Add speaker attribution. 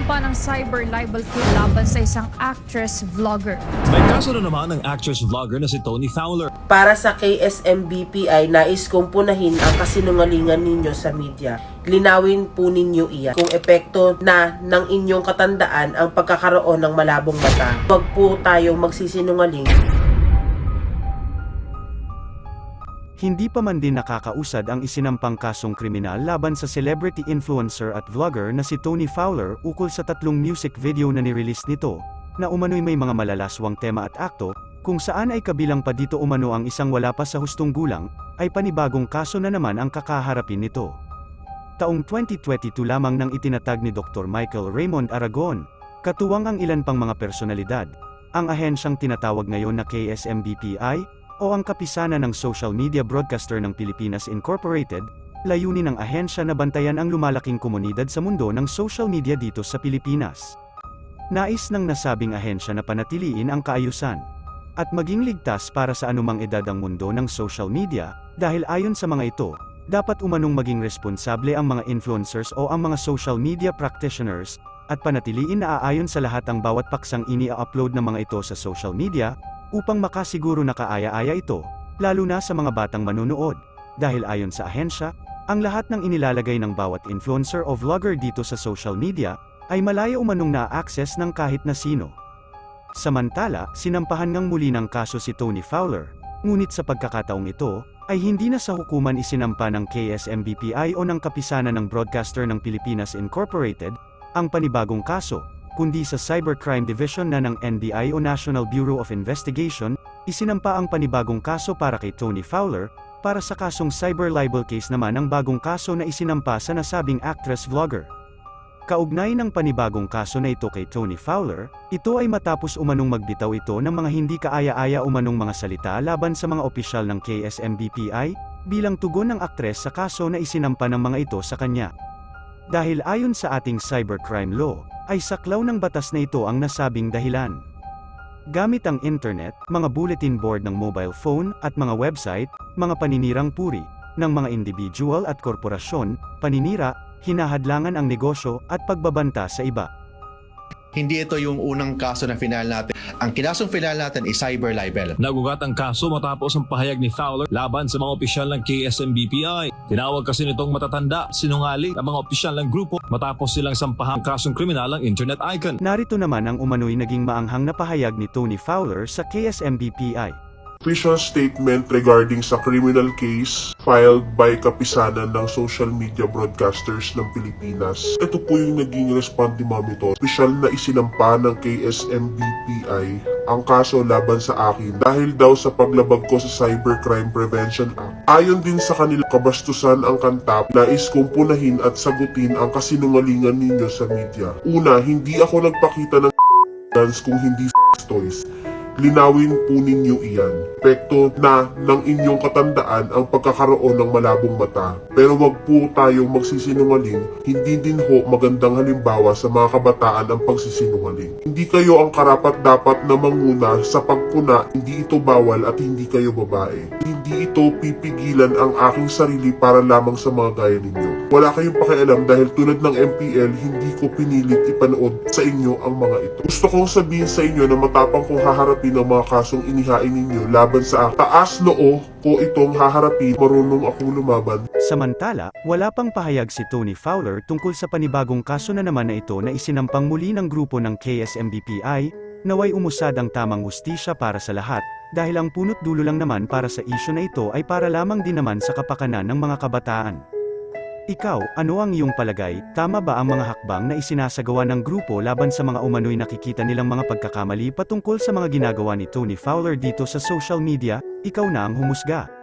Speaker 1: Sinampa ng cyber libel case laban sa isang actress vlogger.
Speaker 2: May kaso na naman ng actress-vlogger na si Tony Fowler.
Speaker 3: Para sa KSMBPI, nais kong punahin ang kasinungalingan ninyo sa media. Linawin po ninyo iyan kung epekto na ng inyong katandaan ang pagkakaroon ng malabong mata. Huwag po tayong magsisinungaling.
Speaker 4: Hindi pa man din nakakausad ang isinampang kasong kriminal laban sa celebrity influencer at vlogger na si Tony Fowler ukol sa tatlong music video na nirelease nito, na umano'y may mga malalaswang tema at akto, kung saan ay kabilang pa dito umano ang isang wala pa sa hustong gulang, ay panibagong kaso na naman ang kakaharapin nito. Taong 2022 lamang nang itinatag ni Dr. Michael Raymond Aragon, katuwang ang ilan pang mga personalidad, ang ahensyang tinatawag ngayon na KSMBPI, o ang kapisanan ng Social Media Broadcaster ng Pilipinas Incorporated, layunin ng ahensya na bantayan ang lumalaking komunidad sa mundo ng social media dito sa Pilipinas. Nais ng nasabing ahensya na panatiliin ang kaayusan at maging ligtas para sa anumang edad ang mundo ng social media, dahil ayon sa mga ito, dapat umanong maging responsable ang mga influencers o ang mga social media practitioners, at panatiliin na aayon sa lahat ang bawat paksang ini-upload ng mga ito sa social media, upang makasiguro na kaaya-aya ito, lalo na sa mga batang manunood. Dahil ayon sa ahensya, ang lahat ng inilalagay ng bawat influencer o vlogger dito sa social media, ay malaya umanong na-access ng kahit na sino. Samantala, sinampahan ngang muli ng kaso si Tony Fowler, ngunit sa pagkakataong ito, ay hindi na sa hukuman isinampa ng KSMBPI o ng Kapisanan ng Broadcaster ng Pilipinas Incorporated, ang panibagong kaso, kundi sa Cybercrime Division na ng NBI o National Bureau of Investigation, isinampa ang panibagong kaso para kay Tony Fowler, para sa kasong cyber libel case naman ang bagong kaso na isinampa sa nasabing actress-vlogger. Kaugnay ng panibagong kaso na ito kay Tony Fowler, ito ay matapos umanong magbitaw ito ng mga hindi kaaya-aya umanong mga salita laban sa mga opisyal ng KSMBPI, bilang tugon ng aktres sa kaso na isinampa ng mga ito sa kanya. Dahil ayon sa ating cybercrime law, ay saklaw ng batas na ito ang nasabing dahilan. Gamit ang internet, mga bulletin board ng mobile phone, at mga website, mga paninirang puri, ng mga individual at korporasyon, paninira, hinahadlangan ang negosyo, at pagbabanta sa iba.
Speaker 5: Hindi ito yung unang kaso na final natin. Ang kinasong final natin is cyber libel.
Speaker 2: Nagugat ang kaso matapos ang pahayag ni Fowler laban sa mga opisyal ng KSMBPI. Tinawag kasi nitong matatanda, sinungaling ang mga opisyal ng grupo matapos silang sampahang kasong kriminal ang internet icon.
Speaker 4: Narito naman ang umano'y naging maanghang na pahayag ni Tony Fowler sa KSMBPI.
Speaker 6: official statement regarding sa criminal case filed by Kapisanan ng Social Media Broadcasters ng Pilipinas. Ito po yung naging responde nito. Official na isinampa ng KSMBPI ang kaso laban sa akin dahil daw sa paglabag ko sa Cybercrime Prevention Act. Ayon din sa kanila kabastusan ang kanta, nais kong punahin at sagutin ang kasinungalingan ninyo sa media. Una, hindi ako nagpakita ng dance kung hindi toys. Linawin po ninyo iyan. Pekto na ng inyong katandaan ang pagkakaroon ng malabong mata. Pero wag po tayong magsisinungaling. Hindi din ho magandang halimbawa sa mga kabataan ang pagsisinungaling. Hindi kayo ang karapat dapat na manguna sa pagpuna. Hindi ito bawal at hindi kayo babae. Hindi ito pipigilan ang aking sarili para lamang sa mga gaya ninyo. Wala kayong pakialam dahil tulad ng MPL, hindi ko pinilit ipanood sa inyo ang mga ito. Gusto kong sabihin sa inyo na matapang kong haharapin ang mga kasong inihain ninyo laban sa akin. Taas noo ko itong haharapin, marunong akong lumaban.
Speaker 4: Samantala, wala pang pahayag si Tony Fowler tungkol sa panibagong kaso na naman na ito na isinampang muli ng grupo ng KSMBPI, naway umusad ang tamang hustisya para sa lahat, dahil ang punot dulo lang naman para sa isyo na ito ay para lamang din naman sa kapakanan ng mga kabataan. Ikaw, ano ang iyong palagay? Tama ba ang mga hakbang na isinasagawa ng grupo laban sa mga umano'y nakikita nilang mga pagkakamali patungkol sa mga ginagawa ni Tony Fowler dito sa social media? Ikaw na ang humusga.